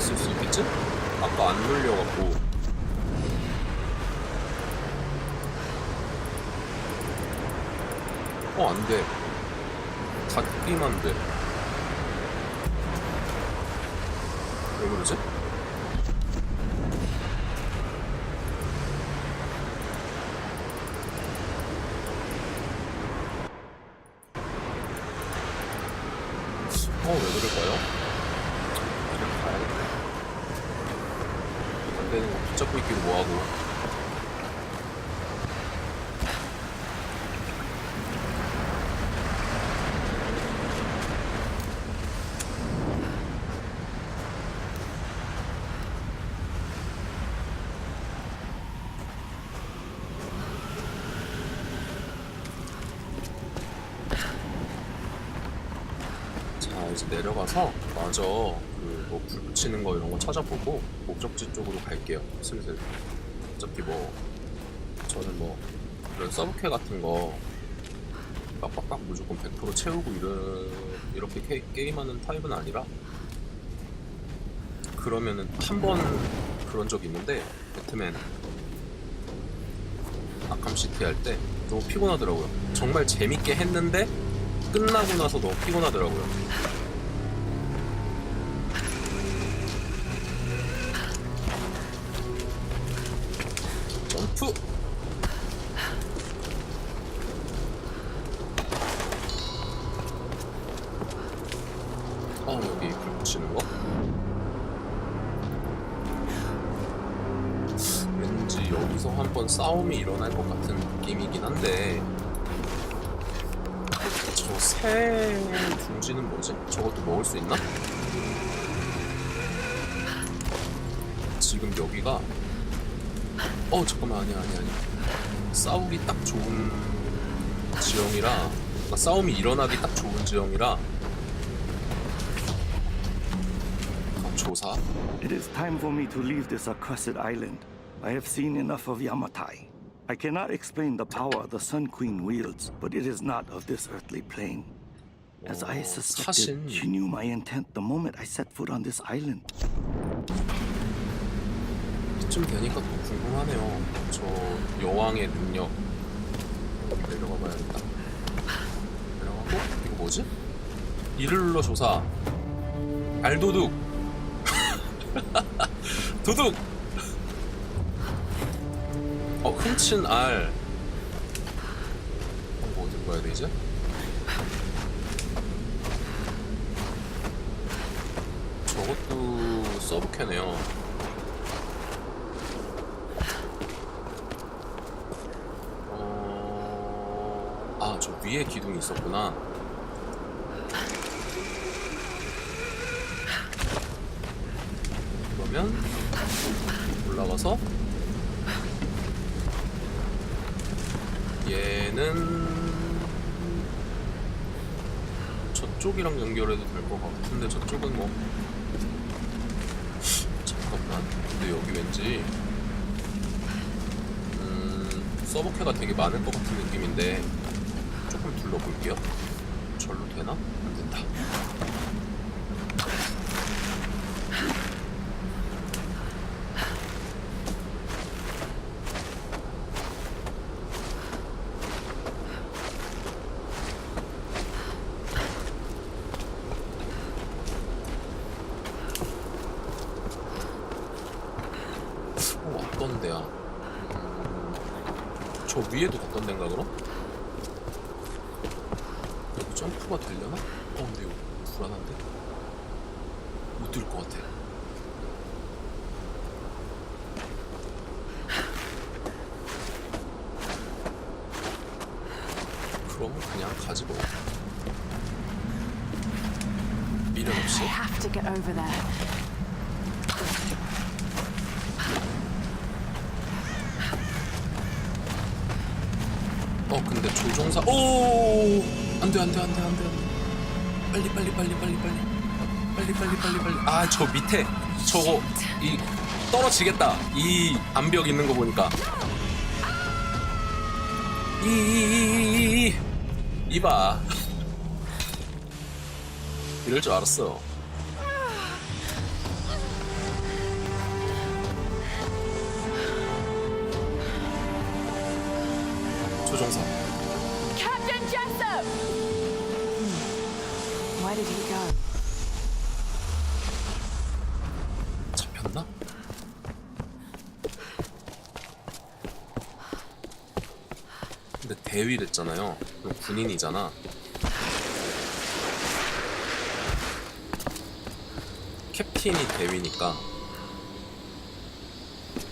있을 수 있겠지? 아까 안 눌려갖고 어 안돼 닫기만 돼 왜 그러지? 어, 왜 그럴까요? 그냥 가야겠다. 안 되는 거 붙잡고 있기도 뭐하고. 자, 이제 내려가서 마저 그뭐불 붙이는 거 이런 거 찾아보고 목적지 쪽으로 갈게요. 슬슬. 어차피 뭐 저는 뭐 이런 서브캐 같은 거 빡빡빡 무조건 100% 채우고 이런 이렇게 게, 게임하는 타입은 아니라 그러면은 한 번 그런 적 있는데 배트맨 아캄 시티 할 때 너무 피곤하더라고요. 정말 재밌게 했는데 끝나고 나서 너무 피곤하더라고요. 지금 여기가 어 잠깐만 아니야 아니야 아니야 싸우기 딱 좋은 지형이라 그러니까 싸움이 일어나기 딱 좋은 지형이라 아, 조사 It is time for me to leave this accursed island. I have seen enough of Yamatai. I cannot explain the power the Sun Queen wields, but it is not of this earthly plane. As I 오, suspected, 사신. she knew my intent the moment I set foot on this island. 이쯤 되니까 또 궁금하네요. 저 여왕의 능력. 내려가 봐야겠다. 내려가고 이거 뭐지? 이를 눌러 조사. 알도둑. 도둑. 어 훔친 알. 이거 어디 봐야 되지? 저것도 서브캐네요 어... 아, 저 위에 기둥이 있었구나. 그러면 올라가서 얘는 저쪽이랑 연결해도 될 것 같은데 저쪽은 뭐 잠깐만 근데 여기 왠지 음, 서버캐가 되게 많을 것 같은 느낌인데 조금 둘러볼게요. 절로 되나? 안 된다. 어, 어떤 데야? 저 위에도 갔던 데인가 그럼? 점프가 되려나? 어 근데 이거 불안한데? 못들것 같아 그럼 그냥 가지 뭐 미련 없이 I have to get over there. 어 근데 조종사 오 안돼 안돼 안돼 안돼 빨리 빨리 빨리 빨리 빨리. 빨리 빨리 빨리 빨리. 아 저 밑에 저거 이 떨어지겠다. 이 암벽 있는 거 보니까. 이 이 이 이. 이봐. 이럴 줄 알았어. 조종사. 대위랬잖아요. 그럼 군인이잖아. 캡틴이 대위니까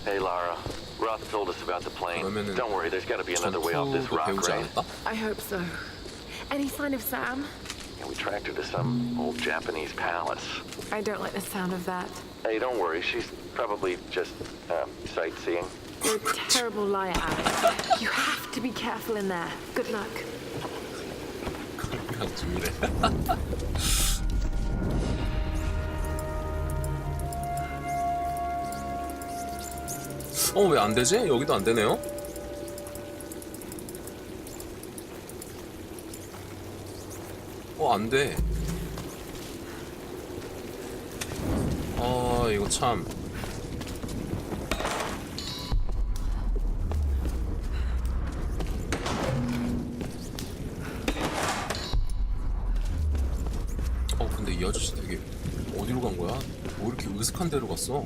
Hey, Lara. Roth told us about the plane. 그러면은 Don't worry, there's got to be another way off this 전투도 rock, 배우지 right? 않을까? I hope so. Any sign of Sam? Yeah, we tracked her to some old Japanese palace. I don't like the sound of that. Hey, don't worry, she's probably just uh, sightseeing. You're a terrible liar, Alex. You have to be careful in there. Good luck. 그냥 중이래. 어, 왜 안 되지? 여기도 안 되네요? 어, 안 돼. 아, 이거 참. 한 데로 갔어?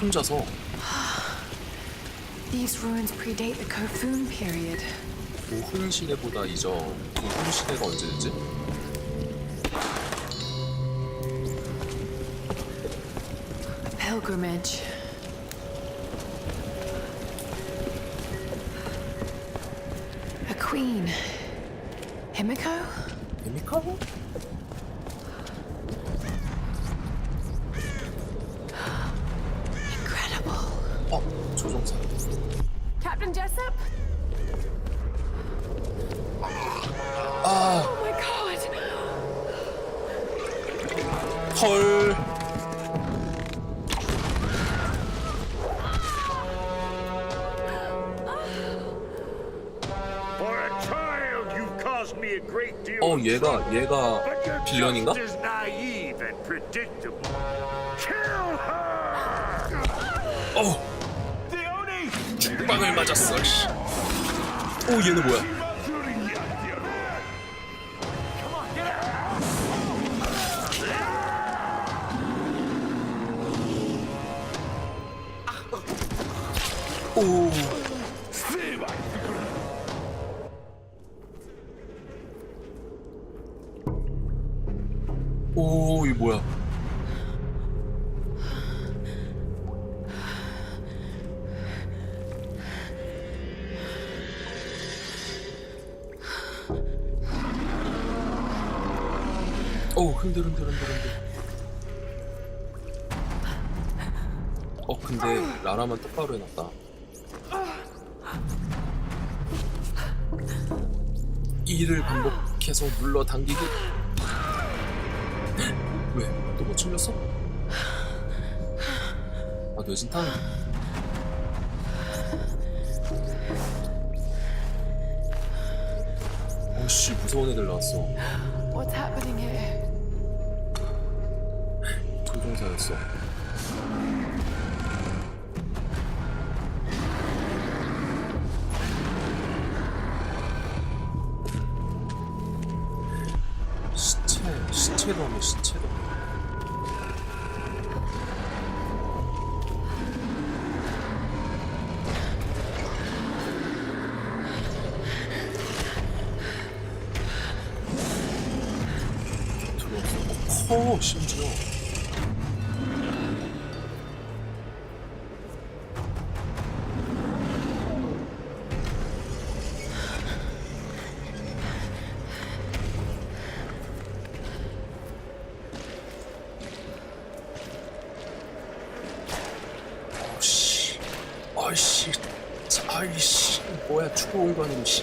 혼자서 These ruins predate the Kofun period. 고훈 시대보다 이전 고훈 시대가 언제였지? Pilgrimage. A queen. Himiko? 에 Captain Jessup? 아, Oh my god! 헐. For a child, you've caused me a great deal 어, of 얘가 trouble. 얘가 빌런인가? 빵을 맞았어. 씨. 오, 얘는 뭐야? 오. 오, 이 뭐야? 라라만 똑바로 해놨다. 이를 반복해서 눌러 당기기. 왜? 또못 챙겼어? 아, 뇌진탕. 어씨, 무서운 애들 나왔어. What's happening here? 조종사였어. 커, 심지어. 씨, 아이씨, 아이씨, 뭐야 축구 공간이고 씨.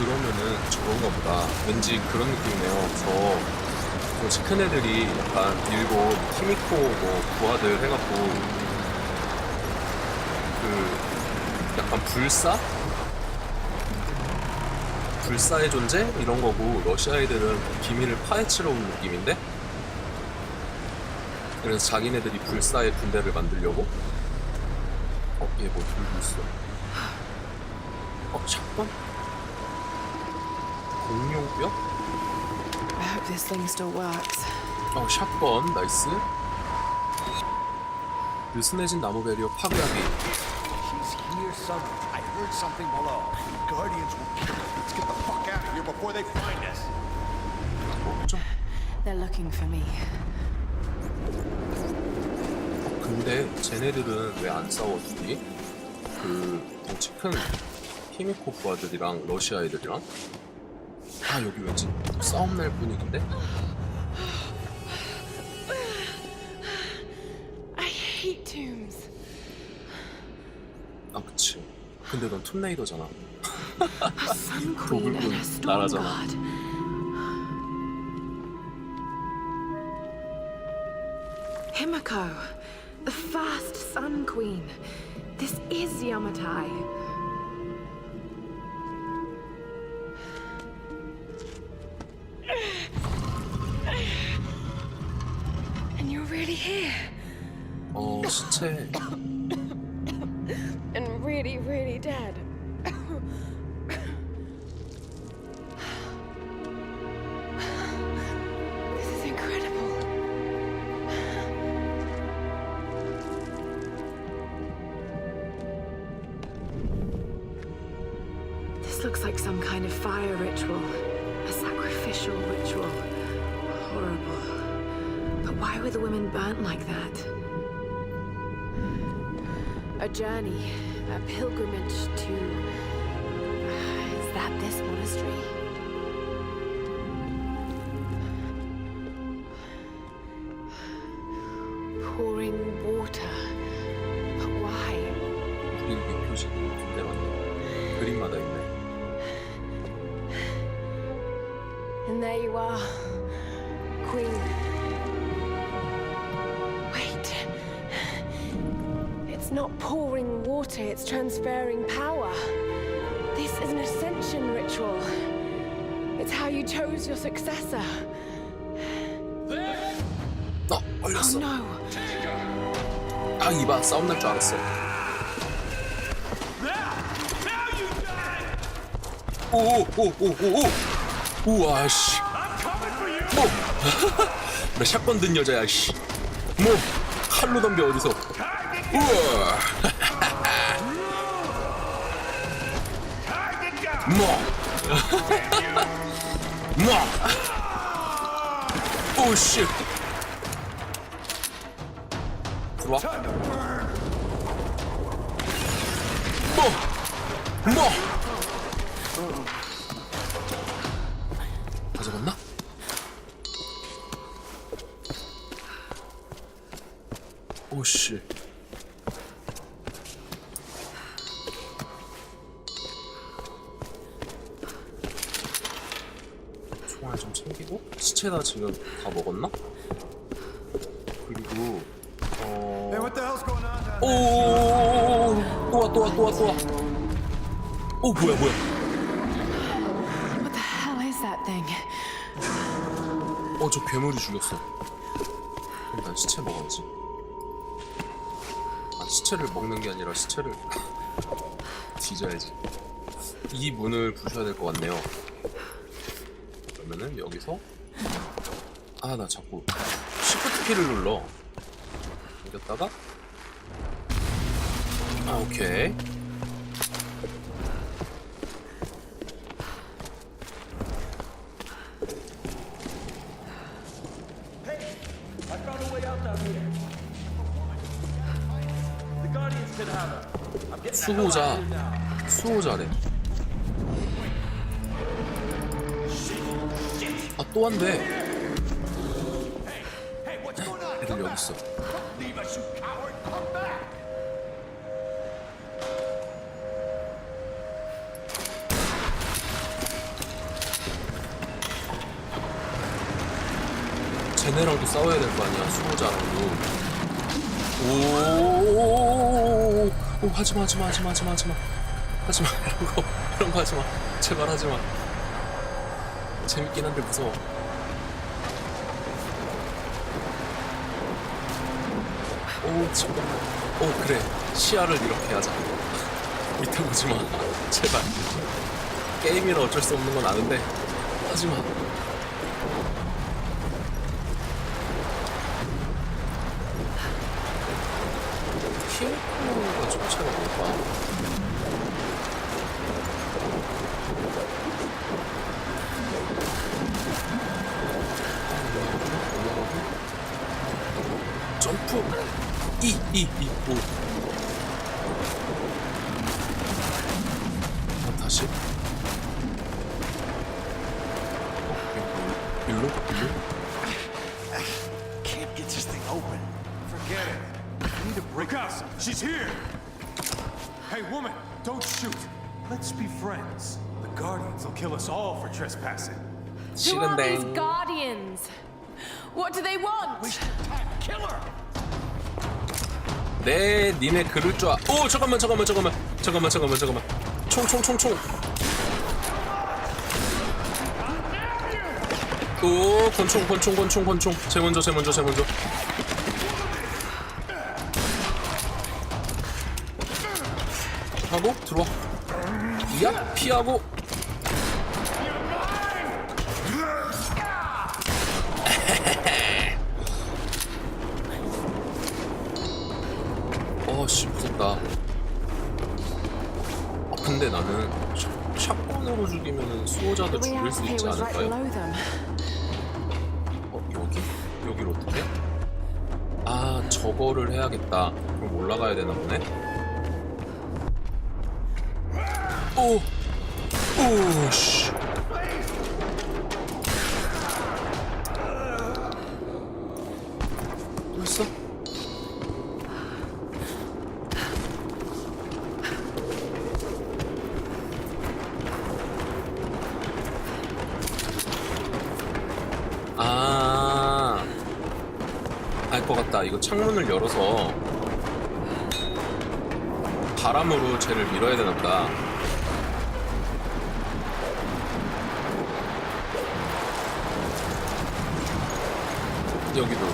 아 그러면은 저런가 보다. 왠지 그런 느낌이네요. 저 뭐지 큰 애들이 약간 일본 키미코 뭐 부하들 해갖고 그 약간 불사? 불사의 존재? 이런 거고 러시아 애들은 비밀을 파헤치러 온 느낌인데? 그래서 자기네들이 불사의 군대를 만들려고? 어 얘 뭐 들고 있어. 어 샷건 공룡뼈 I hope this thing still works. 어 샷건 나이스 느슨해진 나무 배리어 파괴하기 She's here somewhere. I heard something below. Guardians will kill her. Let's get the fuck out of here before they find us. 먹죠 They're looking for me. 근데 쟤네들은 왜 안 싸워 둘이? 그 덩치 큰 히미코프 아들이랑 러시아 애들이랑 아 여기 왠지 싸움 날 분위기인데? 아 그치 근데 넌 툼레이더잖아 a storm 나라잖아. Himiko, the first sun queen. This is Yamatai. and really, really dead. this is incredible. This looks like some kind of fire ritual, a sacrificial ritual. Horrible. But why were the women burnt like that? A journey, a pilgrimage to. Is that this monastery? Transferring power. This is an ascension ritual. It's how you chose your successor. 어 Oh 걸렸어 no. 아 이봐 싸움 날 줄 알았어 오 오 오 오오 우와 씨 뭐? 나 샷건 든 여자야 씨. 뭐 칼로 덤벼 어디서? 우와. 뭐? 뭐? 오 씨. 들어와. 뭐? 뭐? 다? 오씨 시체다 지금 다 먹었나? 그리고 어... What the hell's going on down there? 오또 와 또 와 또 와 또와. 오 뭐야 뭐야. What the hell is that thing? 어저 괴물이 죽였어. 그럼 난 시체 먹어야지. 아 시체를 먹는 게 아니라 시체를 뒤져야지. 이 문을 부셔야 될 것 같네요. 그러면은 여기서 아 나 자꾸 시프트 키를 눌러 당겼다가 아 오케이 수호자. 수호자래 또 한대? 애들 여기 있어! 쟤네랑도 싸워야 될 거 아니야 수호자랑도 오, 오 하지마 하지마 하지마 하지마 하지마 하지마 이런 거 이런 거 하지마 제발 하지마 재밌긴 한데 무서워. 오 잠깐만. 오 그래 시야를 이렇게 하자. 밑에 보지 마. 제발. 게임이라 어쩔 수 없는 건 아는데 하지 마. 이 이 이오 아, 다시 어, 이거 일로 일로 Can't get this thing open. Forget it. I need to break Look out! She's here! Hey, woman, don't shoot. Let's be friends. The Guardians will kill us all for trespassing. Who are these 싫은데 guardians? What do they want? Kill her! 네 니네 그럴 줄 아... 오 잠깐만 잠깐만 잠깐만. 잠깐만 잠깐만 잠깐만. 총총총총. 오 권총 권총 권총 권총. 제 먼저 제 먼저 제 먼저. 하고 들어와. 야 피하고 근데 나는 샷, 샷건으로 죽이면 수호자도 죽일 수 있지 않을까요? 어 여기? 여기로 어떻게? 아 저거를 해야겠다 그럼 올라가야 되나 보네 오! 오씨 바람으로 쟤를 밀어야 보다. 여기도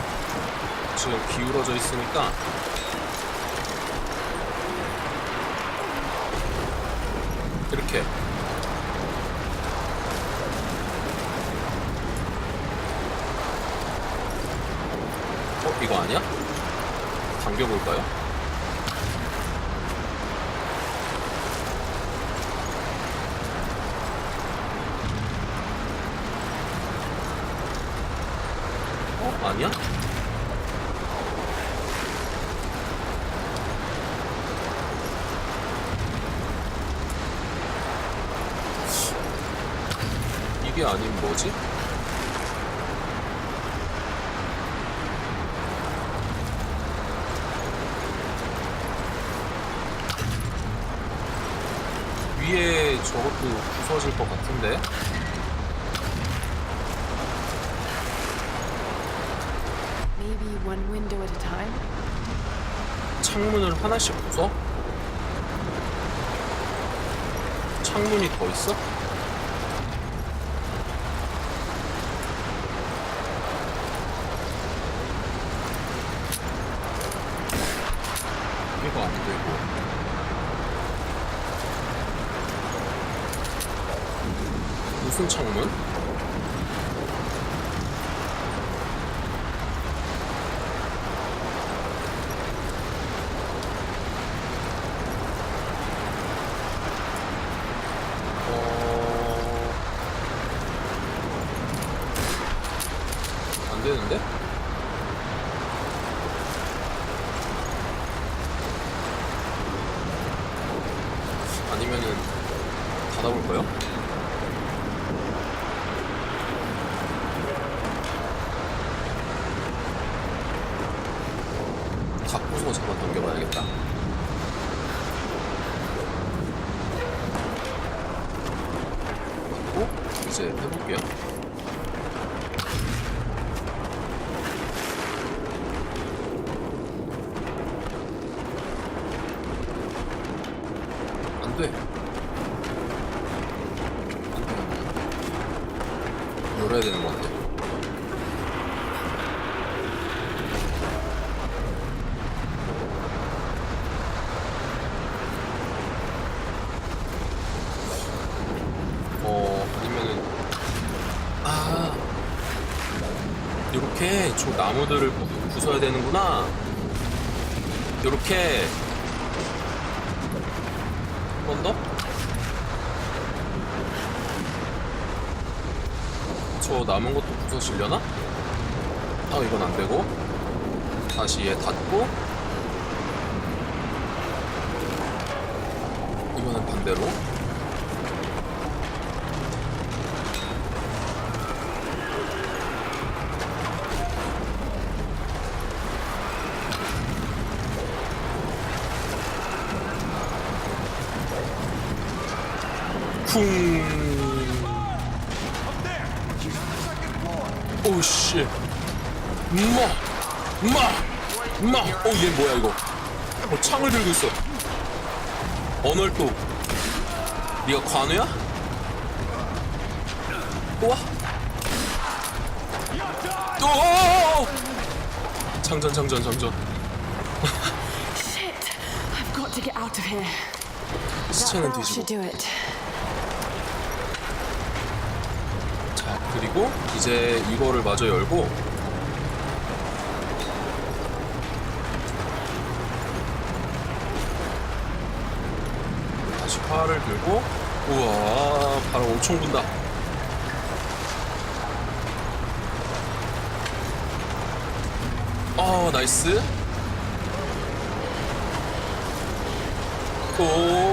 지금 기울어져 있으니까 이렇게 어 이거 아니야? 당겨볼까요? 어 아니야? 이게 아닌 뭐지? 위에 저것도 부서질 것 같은데? 창문을 하나씩 부숴? 창문이 더 있어? 이거 안 되고 무슨 창문? 어... 안 되는데? 아니면은 닫아볼까요? 다 부수고 잡아 당겨봐야겠다. 어? 이제 해볼게요. 안 돼. 안 돼, 안 돼. 저 나무들을 부- 부숴야 되는구나. 요렇게 한 번 더? 저 남은 것도 부서지려나? 아 이건 안 되고 다시 얘 닫고 이거는 반대로 쿵 오씨 마! 마! 마! 어, 얘 뭐야, 이거? 어, 창을 들고 있어. 언얼도. 네가 관우야? 또 와? 또! 어! 장전, 장전, 장전. Shit! I've got to get out of here. That should do it. 자, 그리고 이제 이거를 마저 열고 다시 활을 들고 우와 바로 엄청 분다. 어 나이스. 오